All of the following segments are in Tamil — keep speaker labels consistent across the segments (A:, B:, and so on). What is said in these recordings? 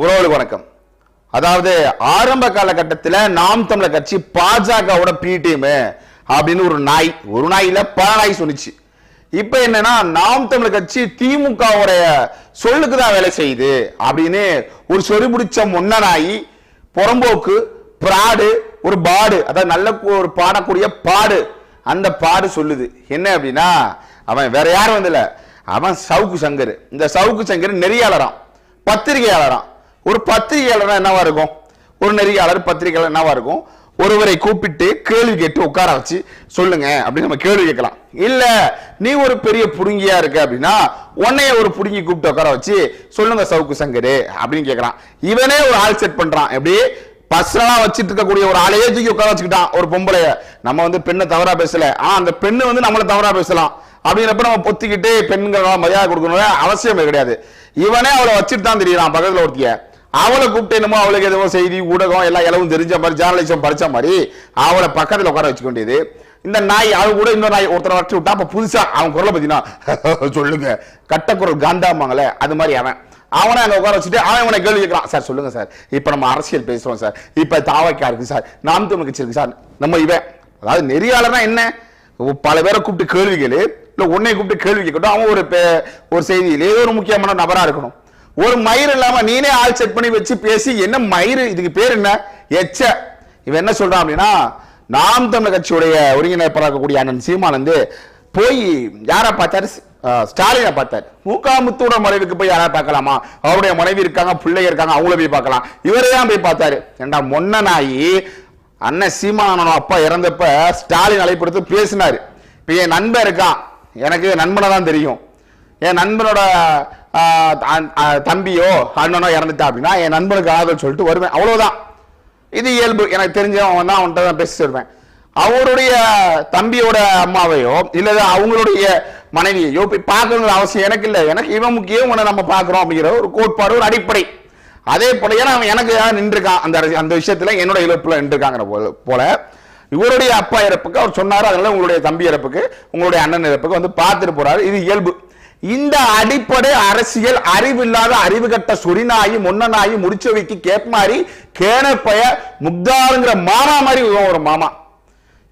A: உறவுகள் வணக்கம். அதாவது ஆரம்ப காலகட்டத்தில் நாம் தமிழர் கட்சி பாஜகவோட பி டீம் அப்படின்னு ஒரு நாய் ஒரு நாயில பல நாய் சொன்னுச்சு. இப்ப என்னன்னா நாம் தமிழர் கட்சி திமுகவுடைய சொல்லுக்கு தான் வேலை செய்யுது அப்படின்னு ஒரு சொறி பிடிச்ச முன்ன நாய் புறம்போக்கு பிராடு ஒரு பாடு அதாவது நல்ல ஒரு பாடக்கூடிய பாடு அந்த பாடு சொல்லுது. என்ன அப்படின்னா அவன் வேற யாரும் வந்து அவன் சவுக்கு சங்கர். இந்த சவுக்கு சங்கர் நெறியாளரான் பத்திரிகையாளரான் ஒரு பத்திரிகையாளர் என்னவா இருக்கும்? ஒரு நெறியாளர் பத்திரிகையாளர் என்னவா இருக்கும்? ஒருவரை கூப்பிட்டு கேள்வி கேட்டு உட்கார வச்சு சொல்லுங்க அப்படின்னு நம்ம கேள்வி கேட்கலாம். இல்ல நீ ஒரு பெரிய புடுங்கியா இருக்க அப்படின்னா உன்னைய ஒரு புடுங்கி கூப்பிட்டு உட்கார வச்சு சொல்லுங்க சவுக்கு சங்கரு அப்படின்னு கேட்கறான் இவனே ஒரு ஆள் செட் பண்றான். எப்படி? பர்சனலா வச்சிட்டு இருக்கக்கூடிய ஒரு ஆளையே தூக்கி உட்கார வச்சுக்கிட்டான் ஒரு பொம்பளைய. நம்ம வந்து பெண்ணை தவறா பேசல. ஆ அந்த பெண்ணு வந்து நம்மள தவறா பேசலாம். அப்படிங்கிறப்ப நம்ம பொத்திக்கிட்டு பெண்கள் மரியாதை கொடுக்கணும் அவசியம் கிடையாது. இவனே அவளை வச்சுட்டு தான் தெரியலாம் பக்கத்துல ஒருத்திய. அவளை கூப்பிட்டு என்னமோ அவளுக்கு எதுவும் செய்தி ஊடகம் எல்லாம் இளவும் தெரிஞ்ச மாதிரி ஜேர்னலிசம் படித்த மாதிரி அவளை பக்கத்தில் உட்கார வச்சுக்க வேண்டியது. இந்த நாய் அவ கூட இன்னொரு நாய் ஒருத்தரை வச்சு விட்டா அப்ப புதுசா அவன் குரலை பார்த்தீங்கன்னா சொல்லுங்க. கட்டக்குரல் காந்தாமாங்களே அது மாதிரி அவன். அவனை அங்கே உட்கார வச்சுட்டு அவன் இவனை கேள்வி கேட்கறான். சார் சொல்லுங்க சார். இப்போ நம்ம அரசியல் பேசுறோம் சார். இப்போ தாவக்கா இருக்கு சார். நாம் தமிழ் கட்சி இருக்கு சார். நம்ம இவன் அதாவது நெறியாளர்னா என்ன? பல பேரை கூப்பிட்டு கேள்வி கேளு. இல்ல உன்னை கூப்பிட்டு கேள்வி கேட்கட்டும். அவன் ஒரு ஒரு செய்தியில் ஏதோ ஒரு முக்கியமான நபராக இருக்கணும். ஒரு மயிர் இல்லாம நீனே ஆள் செட் பண்ணி வச்சு பேசி என்ன மயிர்? இதுக்கு பேர் என்ன? எச்ச. இவன் என்ன சொல்றான் அப்படின்னா நாம் தமிழர் கட்சியுடைய ஒருங்கிணைப்பராக இருக்கக்கூடிய அண்ணன் சீமானந்து போய் யாரை பார்த்தாரு? ஸ்டாலினை பார்த்தாரு. மூக்காமுத்தோட மறைவுக்கு போய் யாரா பார்க்கலாமா? அவருடைய மனைவி இருக்காங்க பிள்ளைங்க இருக்காங்க அவங்கள போய் பார்க்கலாம். இவரே தான் போய் பார்த்தாரு. ஏண்டா மொன்ன நாயி அண்ணன் சீமானோட அப்பா இறந்தப்ப ஸ்டாலின் அழைப்படுத்து பேசினாரு. இப்ப என் நண்பன் இருக்கான். எனக்கு நண்பனை தான் தெரியும். என் நண்பனோட தம்பியோ அண்ணனோ இறந்துட்டா அப்படின்னா என் நண்பனுக்கு ஆதரவு சொல்லிட்டு வருவேன். அவ்வளவுதான். இது இயல்பு. எனக்கு தெரிஞ்சவன் தான் அவன்கிட்ட தான் பேசி சொல்வேன் அவருடைய தம்பியோட அம்மாவையோ இல்லை அவங்களுடைய மனைவியையோ போய் பார்க்கணுங்கிற அவசியம் எனக்கு இல்லை. எனக்கு இவன் முக்கியம் உன்னை நம்ம பார்க்குறோம் அப்படிங்கிற ஒரு கோட்பாடு ஒரு அடிப்படை. அதே போல ஏன்னா அவன் எனக்கு நின்றுருக்கான்? அந்த அந்த விஷயத்துல என்னோட இழப்புல நின்றுருக்காங்கிற போல போல இவருடைய அப்பா இறப்புக்கு அவர் சொன்னார். அதனால உங்களுடைய தம்பி இறப்புக்கு உங்களுடைய அண்ணன் இறப்புக்கு வந்து பார்த்துட்டு போறாரு. இது இயல்பு. இந்த அடிப்படை அரசியல் அறிவில்லாத அறிவு கட்ட சொரிநாயி முன்னநாயி முடிச்சவைக்கு கேப் மாதிரி கேனப்பய முக்தாருங்கிற மாமா மாதிரி இவன் ஒரு மாமா.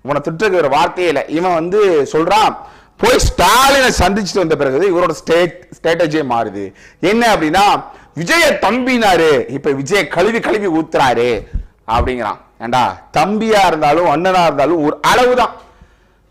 A: இவனை திட்டுற வார்த்தையே இல்லை இவன் வந்து சொல்றான் போய் ஸ்டாலினை சந்திச்சுட்டு வந்த பிறகு இவரோட ஸ்டேட் ஸ்ட்ராட்டஜியே மாறுது. என்ன அப்படின்னா விஜய தம்பினாரு. இப்ப விஜய கழுவி கழுவி ஊத்துறாரு. அப்படிங்கிறான். ஏண்டா தம்பியா இருந்தாலும் அண்ணனா இருந்தாலும் ஒரு அளவுதான்.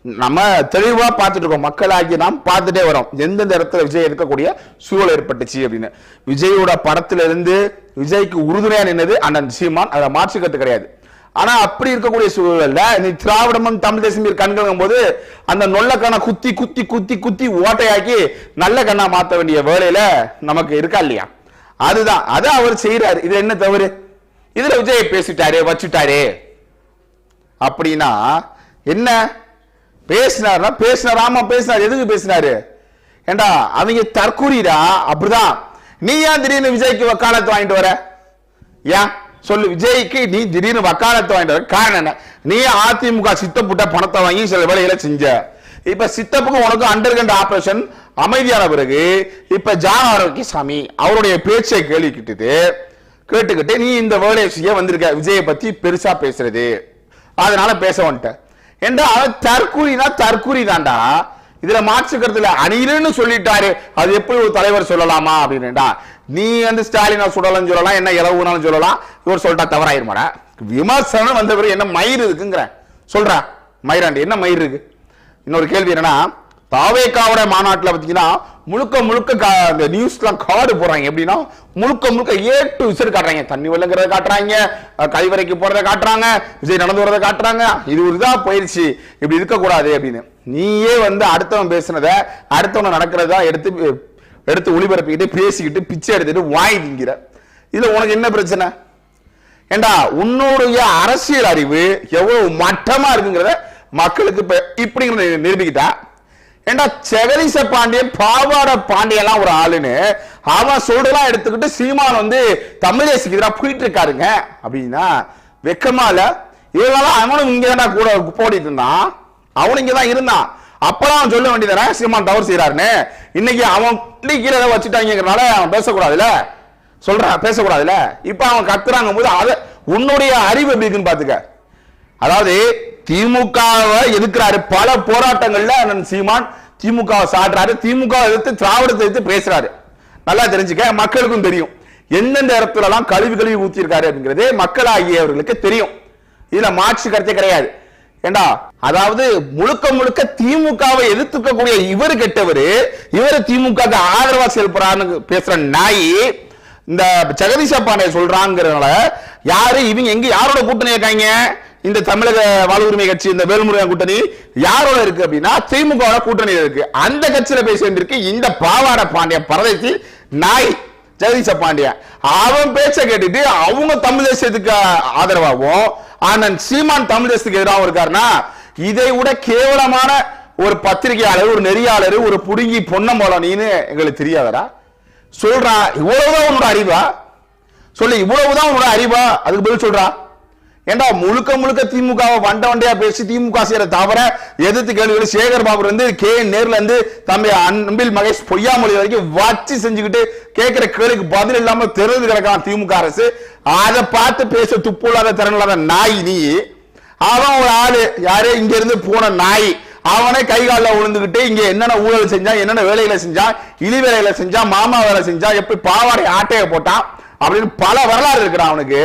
A: நம்ம தெளிவா பார்த்துட்டு இருக்கோம் மக்களாகி நாம் பார்த்துட்டே வரோம். எந்தெந்த இடத்துல விஜய் இருக்கக்கூடிய சூழல் ஏற்பட்டுச்சு அப்படின்னு. விஜயோட படத்துல இருந்து விஜய்க்கு உறுதுணையா நின்னது அண்ணன் சீமான். அதை மாற்றுக்கிறது கிடையாது. ஆனா அப்படி இருக்கக்கூடிய சூழல்ல நீ திராவிடமும் தமிழ் தேசம் கண்களுங்கும் போது அந்த நொல்லக்கண்ணை குத்தி குத்தி குத்தி குத்தி ஓட்டையாக்கி நல்ல கண்ணா மாத்த வேண்டிய வேலையில நமக்கு இருக்கா இல்லையா? அதுதான். அதை அவர் செய்யறாரு இது என்ன தவறு? இதுல விஜய் பேசிட்டாரு வச்சுட்டாரு. அப்படின்னா என்ன? பேசினார்னா பேசினார் ஆமா பேசினார். எதுக்கு பேசினாரு? ஏண்டா அவங்க தற்கூறிடா. அப்படிதான். நீ ஏன் திடீர்னு விஜய்க்கு வக்காலத்து வாங்கிட்டு வர? ஏன்? சொல்லு விஜய்க்கு நீ திடீர்னு வக்காலத்து வாங்கிட்டு வர. காரணம் என்ன? நீ அதிமுக சித்தப்புட்ட பணத்தை வாங்கி சில வேலைகளை செஞ்ச. இப்ப சித்தப்புக்கு உனக்கு அண்டர்கண்ட் ஆபரேஷன் அமைதியான பிறகு இப்ப ஜான் ஆரோக்கியசாமி அவருடைய பேச்சை கேள்விக்கிட்டு கேட்டுக்கிட்டு நீ இந்த வேலையை செய்ய வந்திருக்க. விஜயை பத்தி பெருசா பேசுறது. அதனால பேச வந்துட்ட. என்றால் தற்கூறினா தற்கூறி தான்டா இதுல மாற்றுக்கிறதுல அணிலுன்னு சொல்லிட்டாரு. அது எப்படி ஒரு தலைவர் சொல்லலாமா அப்படின்னுடா நீ வந்து ஸ்டாலினா சுடலாம் சொல்லலாம் என்ன இளவுனாலும் சொல்லலாம். இவர் சொல்லிட்டா தவறாயிருமாடா விமர்சனம் வந்த பிறகு என்ன மயிர் இருக்குங்கிற. சொல்றா மயிராண்டி என்ன மயிர் இருக்கு? இன்னொரு கேள்வி என்னன்னா தாவேக்காவோட மாநாட்டில் பார்த்தீங்கன்னா முழுக்க முழுக்க கா- இந்த நியூஸ்லாம் கார்டு போடுறாங்க. எப்படின்னா முழுக்க முழுக்க ஏ டு விசிறு காட்டுறாங்க. தண்ணி வெள்ளங்கிறத காட்டுறாங்க அஹ், கழிவறைக்கு காட்டுறாங்க விஜய் நடந்து வரதை காட்டுறாங்க. இது ஒரு இதாக போயிடுச்சு இப்படி இருக்கக்கூடாது அப்படின்னு. நீயே வந்து அடுத்தவன் பேசுனதை அடுத்தவன் நடக்கிறதா எடுத்து எடுத்து ஒளிபரப்பிக்கிட்டு பேசிக்கிட்டு பிச்சை எடுத்துட்டு வாய் திங்கிற இதில் உனக்கு என்ன பிரச்சனை? ஏண்டா உன்னுடைய அரசியல் அறிவு எவ்வளவு மட்டமாக இருக்குங்கிறத மக்களுக்கு இப்போ இப்படிங்கிற நிரூபிக்கிட்டா? ஏண்டா செவலிச பாண்டியன் பாவாட பாண்டியெல்லாம் ஒரு ஆளுன்னு அவன் சொல்றதெல்லாம் எடுத்துக்கிட்டு சீமான் வந்து தமிழேசுக்கு எதிராக போயிட்டு இருக்காருங்க அப்படின்னா வெக்கமா இல்ல? இவங்கெல்லாம் அவனும் இங்க தான் கூட போடிட்டு இருந்தான் அவனும் இங்க தான் இருந்தான். அப்பதான் அவன் சொல்ல வேண்டியதானே சீமான் தவறு செய்யறாருன்னு இன்னைக்கு அவன் கீழே ஏதோ வச்சுட்டாங்கிறனால அவன் பேசக்கூடாதுல்ல? சொல்றான் பேசக்கூடாதுல்ல? இப்ப அவன் கத்துறாங்க போது அதை உன்னுடைய அறிவு எப்படி இருக்குன்னு பாத்துக்க. அதாவது திமுகவை எதிர்க்கிறாரு பல போராட்டங்கள்ல அண்ணன் சீமான் திமுகவை சாடுறாரு திமுக எதிர்த்து திராவிடத்தை எதிர்த்து பேசுறாரு நல்லா தெரிஞ்சுக்க மக்களுக்கும் தெரியும் எந்தெந்த இடத்துல எல்லாம் கழுவி கழுவி ஊத்திருக்காரு அப்படிங்கிறது மக்களாகியவர்களுக்கு தெரியும் இதுல மாற்று கருத்தே கிடையாது ஏண்டா அதாவது முழுக்க முழுக்க திமுகவை எதிர்த்துக்கக்கூடிய இவர் கெட்டவரு இவர் திமுக ஆதரவா செயல்படுறான்னு பேசுற நாய் இந்த ஜெகதீஷ பாண்டிய சொல்றாங்கிறதுனால யாரு இவங்க எங்க யாரோட கூட்டணி இருக்காங்க இந்த தமிழக வாழ் உரிமை கட்சி இந்த வேல்முருகன் கூட்டணி யாரோட இருக்கு அப்படின்னா திமுக கூட்டணி இருக்கு. அந்த கட்சியில போய் சேர்ந்திருக்கு இந்த பாவாட பாண்டிய பரதேசி நாய் ஜெகதீஷ பாண்டியன் அவன் பேச்ச கேட்டுட்டு அவங்க தமிழ் தேசியத்துக்கு ஆதரவாகவும் ஆனந்த் சீமான் தமிழ் தேசத்துக்கு எதிராகவும் இருக்காருன்னா இதை விட கேவலமான ஒரு பத்திரிகையாளர் ஒரு நெறியாளர் ஒரு புடுங்கி பொன்னம்பலம் நீன்னு எங்களுக்கு தெரியாதடா. சொல்றான் இவ்வளவுதான் உன்னோட அறிவா? சொல்லு இவ்வளவுதான் உன்னோட அறிவா? அதுக்கு பதில் சொல்றான் ஏண்டா முழுக்க முழுக்க திமுகவை வண்ட வண்டையா பேசி திமுக செய்யற தவிர எதிர்த்து கேள்விகள் சேகர் பாபு இருந்து கே நேர்ல இருந்து தம்பி அன்பில் மகேஷ் பொய்யாமொழி வரைக்கும் வச்சு செஞ்சுக்கிட்டு கேட்கிற கேளுக்கு பதில் இல்லாம தெரிந்து கிடக்கலாம் திமுக அரசு. அதை பார்த்து பேச துப்பு இல்லாத திறன் இல்லாத நாய் நீ. அவன் ஒரு ஆளு. யாரே இங்க இருந்து போன நாய். அவனே கை காலில் விழுந்துகிட்டு இங்க என்னென்ன ஊழல் செஞ்சான் என்னென்ன வேலைகளை செஞ்சான் இழி வேலைகளை செஞ்சான் மாமா வேலை செஞ்சான் எப்படி பாவாடை ஆட்டையை போட்டான். அப்படின்னு பல வரலாறு இருக்கிறான் அவனுக்கு.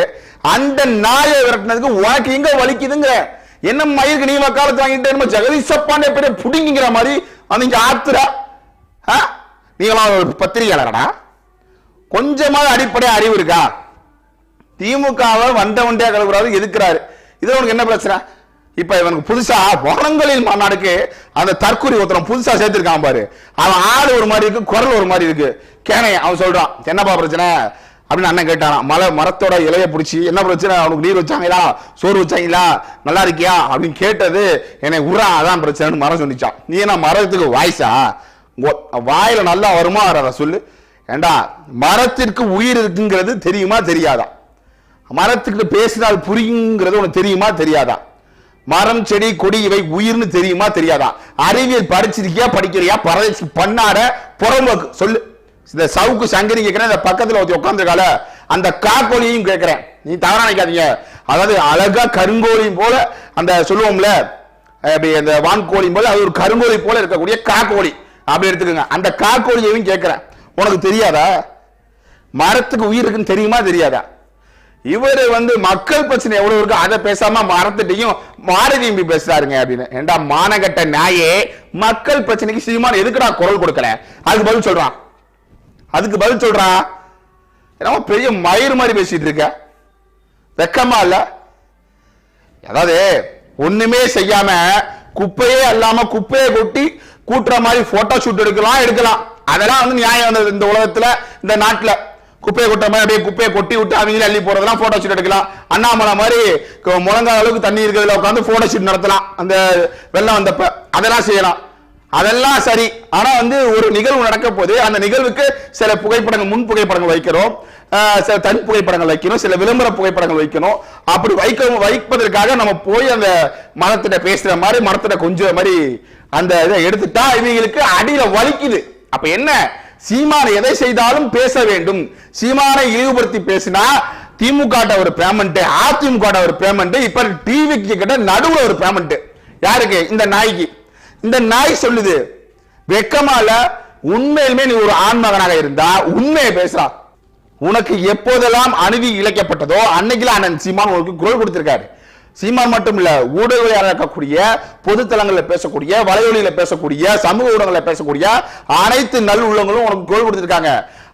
A: அந்த நாயை விரட்டினதுக்கு உனக்கு எங்க வலிக்குதுங்க என்ன மயிருக்கு நீ வக்காலத்து வாங்கிட்டு நம்ம ஜெகதீஷ பாண்டிய பெரிய புடிங்கிற மாதிரி அந்த இங்க ஆத்துரா நீங்களாம் ஒரு பத்திரிகையாளரடா கொஞ்சமாவது அடிப்படை அறிவு இருக்கா? திமுகவை வந்த வண்டியா கலக்குறாரு எதுக்குறாரு? இது உனக்கு என்ன பிரச்சனை? இப்ப இவனுக்கு புதுசா வானங்களில் மாநாடுக்கு அந்த தற்கூரி ஒருத்தரம் புதுசா சேர்த்திருக்கான் பாரு. அவன் ஆள் ஒரு மாதிரி இருக்கு குரல் ஒரு மாதிரி இருக்கு. கேனை அவன் சொல்றான் என்னப்பா பிரச்சனை? அப்படின்னு அண்ணன் கேட்டாராம். மலை மரத்தோட இலைய பிடிச்சி என்ன பிரச்சனை? அவனுக்கு நீர் வச்சாங்களா? சோறு வச்சாங்களா? நல்லா இருக்கியா? அப்படின்னு கேட்டது என்னை உரா அதான் பிரச்சனைன்னு மரம் சொன்னிச்சான். நீ என்ன மரத்துக்கு வாய்ஸா வாயில நல்லா வருமா? வராத சொல்லு. ஏண்டா மரத்திற்கு உயிர் இருக்குங்கிறது தெரியுமா? தெரியாதா? மரத்துக்கு பேசினால் புரியுங்கிறது உனக்கு தெரியுமா? தெரியாதா? மரம் செடி கொடி இவை உயிர்னு தெரியுமா? தெரியாதா? அறிவியல் படிச்சிருக்கியா? படிக்கிறியா பறவை பண்ணாட புறம்போக்கு சொல்லு. இந்த சவுக்கு சங்கரி கேட்கிறேன் இந்த பக்கத்தில் ஒருத்தி உட்காந்துருக்கால அந்த காக்கோழியையும் கேட்கிறேன் நீ தவறா நினைக்காதீங்க. அதாவது அழகா கருங்கோழியும் போல அந்த சொல்லுவோம்ல அப்படி அந்த வான்கோழியும் போல அது ஒரு கருங்கோழி போல இருக்கக்கூடிய காக்கோழி அப்படி எடுத்துக்கோங்க. அந்த காக்கோழியையும் கேட்கிறேன் உனக்கு தெரியாதா? மரத்துக்கு உயிர் இருக்குன்னு தெரியுமா? தெரியாதா? இவர் வந்து மக்கள் பிரச்சனை எவ்வளவு இருக்கோ? அதை பேசாம மரத்துட்டையும் மாரதியும் போய் பேசுறாருங்க அப்படின்னு. ஏண்டா மானகட்ட நாயே மக்கள் பிரச்சனைக்கு சீமான எதுக்குடா குரல் கொடுக்கல அதுக்கு பதில் சொல்றான். அதுக்கு பதில் சொல்றான் என்னமோ பெரிய மயிறு மாதிரி பேசிட்டு இருக்க. வெக்கமா இல்ல. அதாவது ஒண்ணுமே செய்யாம குப்பையே அல்லாம குப்பையை கொட்டி கூட்டுற மாதிரி போட்டோ ஷூட் எடுக்கலாம் எடுக்கலாம். அதெல்லாம் வந்து நியாயம் வந்தது இந்த உலகத்துல இந்த நாட்டுல. குப்பையை கொட்டுற மாதிரி அப்படியே குப்பையை கொட்டி விட்டு அவங்களே அள்ளி போறதெல்லாம் போட்டோ ஷூட் எடுக்கலாம். அண்ணாமலை மாதிரி முழங்கால அளவுக்கு தண்ணி இருக்கிறதுல உட்காந்து போட்டோ ஷூட் நடத்தலாம். அந்த வெள்ளம் வந்தப்ப. அதெல்லாம் செய்யலாம். அதெல்லாம் சரி. ஆனா வந்து ஒரு நிகழ்வு நடக்க போது அந்த நிகழ்வுக்கு சில புகைப்படங்கள் முன் புகைப்படங்கள் வைக்கிறோம். சில தனி புகைப்படங்கள் வைக்கணும் சில விளம்பர புகைப்படங்கள் வைக்கணும். அப்படி வைக்க வைப்பதற்காக நம்ம போய் அந்த மரத்திட்ட பேசுற மாதிரி மரத்திட்ட கொஞ்சம் மாதிரி அந்த இதை எடுத்துட்டா இவங்களுக்கு அடியில வலிக்குது. அப்ப என்ன? சீமானை எதை செய்தாலும் பேச வேண்டும். சீமானை இழிவுபடுத்தி பேசினா திமுக ஒரு பேமெண்ட் அதிமுக ஒரு பேமெண்ட் இப்ப டிவிக்கு கிட்ட நடுவுல ஒரு பேமெண்ட் யாருக்கு? இந்த நாய்க்கு. இந்த நாய் சொல்லுது வெக்கமால உண்மையிலுமே நீ ஒரு ஆண்மகனாக இருந்தா உண்மையை பேசுறா. உனக்கு எப்போதெல்லாம் அநீதி இழைக்கப்பட்டதோ அன்னைக்கில அண்ணன் சீமான் உனக்கு குரல் கொடுத்திருக்காரு. சீமான் மட்டும் இல்ல ஊடகவியலாளர் இருக்கக்கூடிய பொதுத்தளங்கள்ல பேசக்கூடிய வலையொலியில பேசக்கூடிய சமூக ஊடகங்களில் பேசக்கூடிய அனைத்து நல் உள்ளங்களும் உனக்கு குரல் கொடுத்திருக்காங்க.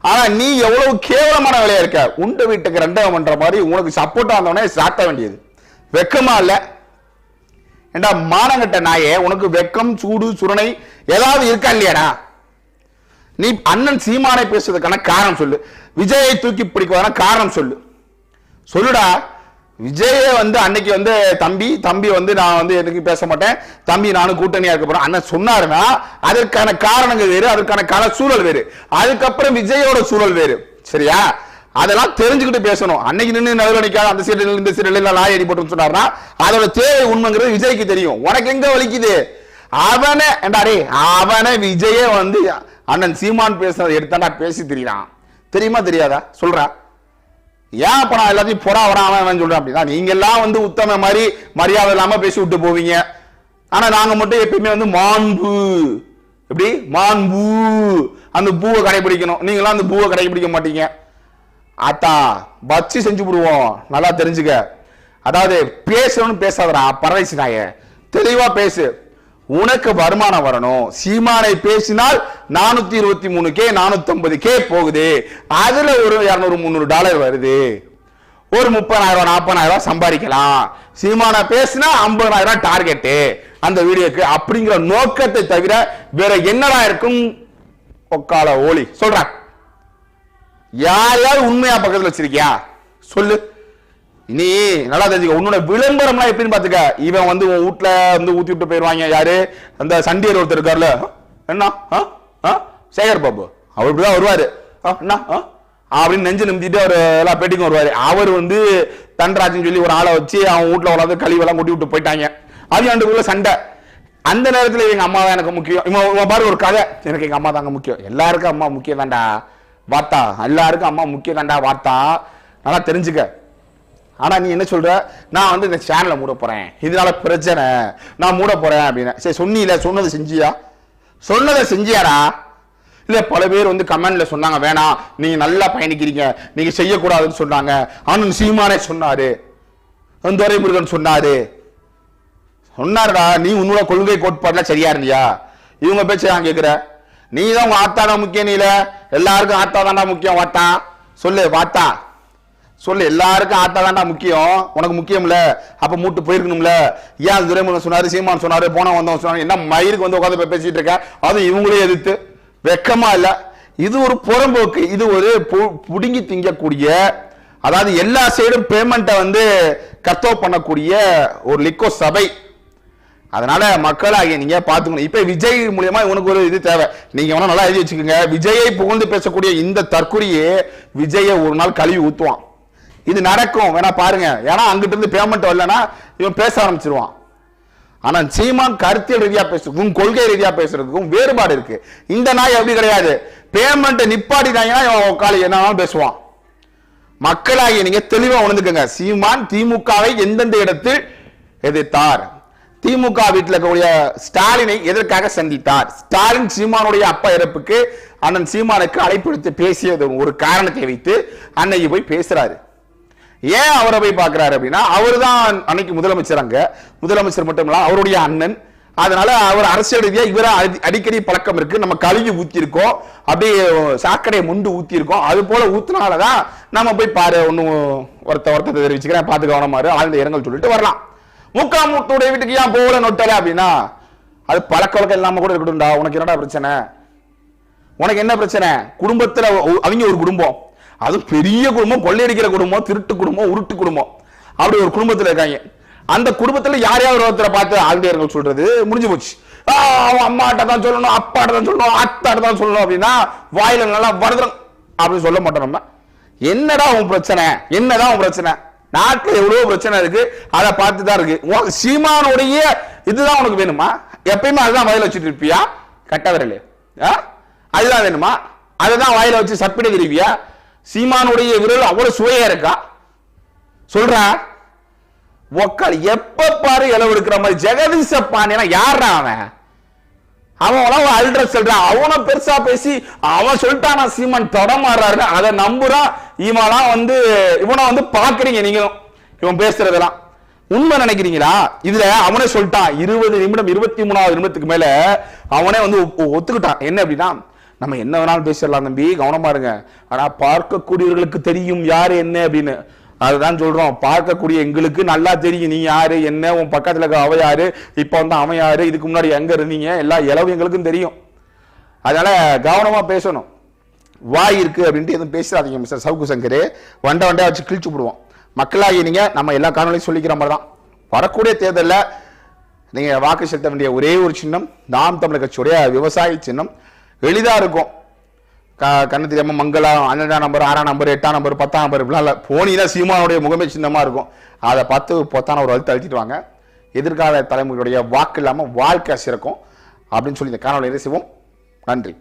A: ஆனா நீ எவ்வளவு கேவலமான வேலையா இருக்க? உண்டு வீட்டுக்கு ரெண்டகம் பண்ற மாதிரி உனக்கு சப்போர்ட்டா வந்தவனே சாத்த வேண்டியது. வெக்கமா இல்லை. ஏண்டா மானங்கட்ட நாயே உனக்கு வெக்கம் சூடு சுரணை ஏதாவது இருக்கா இல்லையாடா? நீ அண்ணன் சீமானை பேசுறதுக்கான காரணம் சொல்லு. விஜயை தூக்கி பிடிக்குவதான காரணம் சொல்லு. சொல்லுடா விஜயே வந்து அன்னைக்கு வந்து தம்பி தம்பி வந்து நான் வந்து எதுக்கு பேச மாட்டேன்? தம்பி நானும் கூட்டணியா இருக்க போறேன். அண்ணன் சொன்னாருன்னா அதற்கான காரணங்கள் வேறு அதற்கான கால சூழல் வேறு. அதுக்கப்புறம் விஜயோட சூழல் வேறு. சரியா? அதெல்லாம் தெரிஞ்சுக்கிட்டு பேசணும். அன்னைக்கு நின்று நடுவில் அந்த சீரியல் இந்த சீரியல் லாய் அடி போட்டு சொன்னாருன்னா அதோட தேவை உண்மைங்கிறது விஜய்க்கு தெரியும். உனக்கு எங்க வலிக்குது? அவனை ஏண்டா அவனை விஜயே வந்து அண்ணன் சீமான் பேசுனதை எடுத்தாண்டா பேசி தெரியுறான். தெரியுமா தெரியாதா? சொல்றா. ஏன் அப்ப நான் எல்லாத்தையும் பொறா வராம அவன் சொல்றேன் அப்படின்னா நீங்க எல்லாம் வந்து உத்தம மாதிரி மரியாதை இல்லாம பேசி விட்டு போவீங்க. ஆனா நாங்க மட்டும் எப்பயுமே வந்து மாண்பு. எப்படி? மாண்பு. அந்த பூவை கடைபிடிக்கணும். நீங்களாம் அந்த பூவை கடைபிடிக்க மாட்டீங்க. ஆத்தா வச்சு செஞ்சு விடுவோம். நல்லா தெரிஞ்சுக்க. அதாவது பேசணும்னு பேசாதடா பரவசி நாய. தெளிவா பேசு. உனக்கு வருமானம் வரணும். சீமானை பேசினால் நானூத்தி இருபத்தி மூணு கே நானூத்தி ஐம்பது கே போகுது. அதுல ஒரு இருநூறு முந்நூறு டாலர் வருது. ஒரு முப்பதாயிரம் நாற்பதாயிரம் சம்பாதிக்கலாம். சீமானை பேசினா ஐம்பதாயிரம் டார்கெட்டு. அந்த வீடியோக்கு அப்படிங்கிற நோக்கத்தை தவிர வேற என்னடா இருக்கும்? ஒக்கால ஓலி. சொல்றேன் யாரையாவது உண்மையா பக்கத்துல வச்சிருக்கியா? சொல்லு. நீ நல்லா தெரிஞ்சுக்க உன்னோட விளம்பரம்லாம் எப்படின்னு பாத்துக்க இவன் வந்து உன் வீட்ல வந்து ஊத்தி விட்டு போயிருவாங்க யாரு? அந்த சண்டியர் ஒருத்தர் இருக்கார்ல. என்ன? ஆ? ஆ? சேகர் பாபு. அவர் இப்படிதான் வருவார். ஆ, என்ன? ஆ? அப்படின்னு நெஞ்சு நிமித்திட்டு அவர் எல்லா பேட்டிக்கும் வருவார். அவர் வந்து தன்ராஜன் சொல்லி ஒரு ஆளை வச்சு அவன் வீட்ல வளர்ந்து கழிவெல்லாம் கொட்டி விட்டு போயிட்டாங்க. அது ஆண்டுக்குள்ள சண்டை. அந்த நேரத்தில் எங்கள் அம்மா தான் எனக்கு முக்கியம். இவன் பாரு ஒரு கதை. எனக்கு எங்கள் அம்மா தாங்க முக்கியம். எல்லாருக்கும் அம்மா முக்கியம் தான்டா வார்த்தா. எல்லாருக்கும் அம்மா முக்கிய கண்டா வார்த்தா. நல்லா தெரிஞ்சுக்க. ஆனா நீ என்ன சொல்ற? நான் வந்து இந்த சேனலை மூட போறேன். இதனால பிரச்சனை. நான் மூட போறேன் அப்படின்னு. சரி சொன்னீல சொன்னதை செஞ்சியா? சொன்னதை செஞ்சியாரா இல்ல பல பேர் வந்து கமெண்ட்ல சொன்னாங்க வேணாம். நீங்க நல்லா பயணிக்கிறீங்க. நீங்க செய்யக்கூடாதுன்னு சொன்னாங்க. ஆனந்த் சீமானே சொன்னாரு. துரைமுருகன் சொன்னாரு. சொன்னாருடா நீ உன்னோட கொள்கை கோட்பாடுல சரியா இருந்தியா? இவங்க பேச்சு நான் கேக்குற? நீ தான் உங்க ஆத்தாடா முக்கியம் நீல. எல்லாருக்கும் ஆத்தா தான்டா முக்கியம் வாட்டா சொல்லு வாத்தா. சொல்லு எல்லாருக்கும் ஆத்தா தாண்டா முக்கியம். உனக்கு முக்கியம்ல. அப்ப மூட்டு போயிருக்கணும்ல. ஏன் அது துரைமுருகன் சொன்னாரு சீமான் சொன்னாரு போன வந்தவன் சொன்னாரு என்ன மயிருக்கு வந்து உட்காந்து பேசிட்டு இருக்க? அதுவும் இவங்களே எதிர்த்து. வெக்கமா இல்ல. இது ஒரு புறம்போக்கு. இது ஒரு பு- புடுங்கி திங்கக்கூடிய அதாவது எல்லா சைடும் பேமெண்ட்டை வந்து கர்த்தோ பண்ணக்கூடிய ஒரு லிக்கோ சபை. அதனால மக்களாகிய நீங்க பாத்துக்கணும் இப்ப விஜய் மூலியமா இவனுக்கு ஒரு இது தேவை. நீங்க வேணா நல்லா எழுதி வச்சுக்கோங்க. விஜயை புகழ்ந்து பேசக்கூடிய இந்த தற்குறியே விஜயை ஒரு நாள் கழுவி ஊத்துவான். இது நடக்கும். வேணா பாருங்க. ஏன்னா அங்கிட்ட இருந்து பேமெண்ட் வரலன்னா இவன் பேச ஆரம்பிச்சிருவான். ஆனா சீமான் கருத்தியல் ரீதியா பேசுறதுக்கும் கொள்கை ரீதியா பேசுறதுக்கும் வேறுபாடு இருக்கு. இந்த நாய் அப்படி கிடையாது. பேமெண்ட் நிப்பாட்டினாங்கன்னா இவன் காலி என்ன பேசுவான். மக்களாகிய நீங்க தெளிவா உணர்ந்துக்கங்க. சீமான் திமுகவை எந்தெந்த இடத்தில் எதிர்த்தார்? திமுக வீட்டில் இருக்கக்கூடிய ஸ்டாலினை எதற்காக சந்தித்தார்? ஸ்டாலின் சீமானுடைய அப்பா இறப்புக்கு அண்ணன் சீமானுக்கு அழைப்பு எடுத்து பேசியது ஒரு காரணத்தை வைத்து அன்னைக்கு போய் பேசுறாரு. ஏன் அவரை போய் பார்க்கிறாரு அப்படின்னா அவர் தான் அன்னைக்கு முதலமைச்சர் அங்க. முதலமைச்சர் மட்டும் இல்ல அவருடைய அண்ணன். அதனால அவர் அரசியல் ரீதியாக இவர அடி- அடிக்கடி பழக்கம் இருக்கு. நம்ம கழுவி ஊத்திருக்கோம். அப்படியே சாக்கடையை முண்டு ஊத்திருக்கோம். அது போல ஊத்துனாலதான் நம்ம போய் பாரு ஒன்னும் ஒருத்த ஒருத்தர் தெரிவிச்சுக்கிறேன். பார்த்து கவனமாரு ஆழ்ந்த இரங்கல் சொல்லிட்டு வரலாம். முக்காமுத்துடைய வீட்டுக்கு ஏன் போகல நொட்டல அப்படின்னா? அது பழக்க வழக்கம் இல்லாம கூட இருக்கட்டும்டா. உனக்கு என்னடா பிரச்சனை? உனக்கு என்ன பிரச்சனை? குடும்பத்துல அவங்க ஒரு குடும்பம். அது பெரிய குடும்பம் கொள்ளையடிக்கிற குடும்பம் திருட்டு குடும்பம் உருட்டு குடும்பம். அப்படி ஒரு குடும்பத்துல இருக்காங்க. அந்த குடும்பத்துல யாரையாவது ஒருத்தரை பார்த்து ஆளுநர்கள் சொல்றது முடிஞ்சு போச்சு. அவன் அம்மாட்ட தான் சொல்லணும் அப்பாட்ட தான் சொல்லணும் அத்தாட்ட தான் சொல்லணும் அப்படின்னா வாயில நல்லா வருதும் அப்படின்னு சொல்ல மாட்டோம் நம்ம. என்னடா உன் பிரச்சனை? என்னதான் உன் பிரச்சனை? நாட்டில் எவ்வளவு பிரச்சனை இருக்கு. அதை பார்த்து தான் இருக்கு. உனக்கு சீமானுடைய இதுதான் உனக்கு வேணுமா? எப்பயுமே அதுதான் வாயில வச்சுட்டு இருப்பியா? கட்ட விரலு. ஆ? அதுதான் வேணுமா? அதுதான் வாயில வச்சு சப்பிட தெரிவியா சீமானுடைய விரல் அவ்வளவு சுவையா இருக்கா? சொல்ற. ஒக்கால் எப்ப பாரு இளவு எடுக்கிற மாதிரி. ஜெகதீச பாண்டியனா யாரா அவன்? அவன் உலக அல்ட்ரஸ் சொல்றான் அவனை பெருசா பேசி அவன் சொல்லிட்டானா சீமான் தொடமாறாரு அதை நம்புறான் இவன்லாம் வந்து இவனை வந்து பாக்குறீங்க நீங்களும். இவன் பேசுறதெல்லாம். உண்மை நினைக்கிறீங்களா? இதுல அவனே சொல்லிட்டான். இருபது நிமிடம் இருபத்தி மூணாவது நிமிடத்துக்கு மேல அவனே வந்து ஒ- ஒத்துக்கிட்டான். என்ன அப்படின்னா நம்ம என்ன வேணாலும் பேசிடலாம் தம்பி. கவனமா இருங்க. ஆனா பார்க்கக்கூடியவர்களுக்கு தெரியும் யாரு என்ன அப்படின்னு. அதுதான் சொல்றோம். பார்க்கக்கூடிய எங்களுக்கு நல்லா தெரியும். நீ யாரு என்ன உன் பக்கத்தில் இருக்க அவ இப்போ வந்து அவன் இதுக்கு முன்னாடி எங்க இருந்தீங்க எல்லா இளவு எங்களுக்கும் தெரியும். அதனால கவனமாக பேசணும். வாய் இருக்கு அப்படின்ட்டு எதுவும் பேசாதீங்க மிஸ்டர் சவுக்கு சங்கர் வண்ட வண்டையாக வச்சு கிழிச்சு விடுவோம். மக்களாகி நீங்கள் நம்ம எல்லா காணொலியும் சொல்லிக்கிற மாதிரி தான் வரக்கூடிய தேர்தல்ல நீங்கள் வாக்கு செலுத்த வேண்டிய ஒரே ஒரு சின்னம் நாம் தமிழர் கட்சியுடைய விவசாய சின்னம். எளிதாக இருக்கும். க கண்ணு தெரியாமல் மங்கலம் அஞ்சாம் நம்பர் ஆறாம் நம்பர் எட்டாம் நம்பர் பத்தாம் நம்பர் இப்படிலாம் இல்லை. போனீங்கன்னா சீமானுடைய முகமே சின்னமாக இருக்கும். அதை பார்த்து பொத்தான ஒரு அழுத்து அழுத்திட்டு வாங்க. எதிர்கால தலைமுறையுடைய வாக்கு இல்லாமல் வாழ்க்கை சிறக்கும். அப்படின்னு சொல்லி இந்த காணொலி செய்வோம். நன்றி.